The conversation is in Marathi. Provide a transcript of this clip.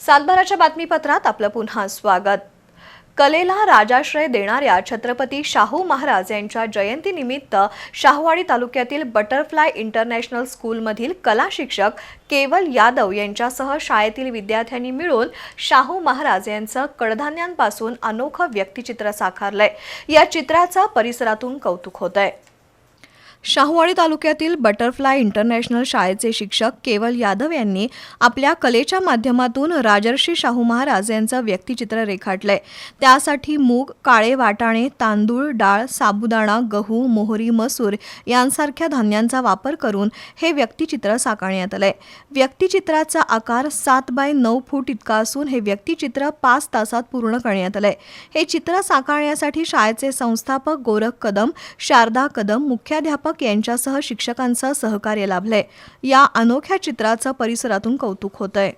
सातबाराच्या बातमीपत्रात आपलं पुन्हा स्वागत. कलेला राजाश्रय देणाऱ्या छत्रपती शाहू महाराज यांच्या जयंतीनिमित्त शाहूवाडी तालुक्यातील बटरफ्लाय इंटरनॅशनल स्कूलमधील कला शिक्षक केवल यादव यांच्यासह शाळेतील विद्यार्थ्यांनी मिळून शाहू महाराज यांचं कडधान्यांपासून अनोखं व्यक्तिचित्र साकारलंय. या चित्राचं परिसरातून कौतुक होत आहे शाहूवाडी तालुक्यातील बटरफ्लाय इंटरनॅशनल शाळेचे शिक्षक केवल यादव यांनी आपल्या कलेच्या माध्यमातून राजर्षी शाहू महाराज यांचं व्यक्तिचित्र रेखाटलंय. त्यासाठी मूग काळे वाटाणे तांदूळ डाळ साबुदाणा गहू मोहरी मसूर यांसारख्या धान्यांचा वापर करून हे व्यक्तिचित्र साकारण्यात आलंय. व्यक्तिचित्राचा आकार सात बाय नऊ फूट इतका असून हे व्यक्तिचित्र पाच तासात पूर्ण करण्यात आलंय. हे चित्र साकारण्यासाठी शाळेचे संस्थापक गोरख कदम शारदा कदम मुख्याध्यापक यांच्यासह शिक्षकांचं सहकार्य लाभलंय. या अनोख्या चित्राचं परिसरातून कौतुक होतंय.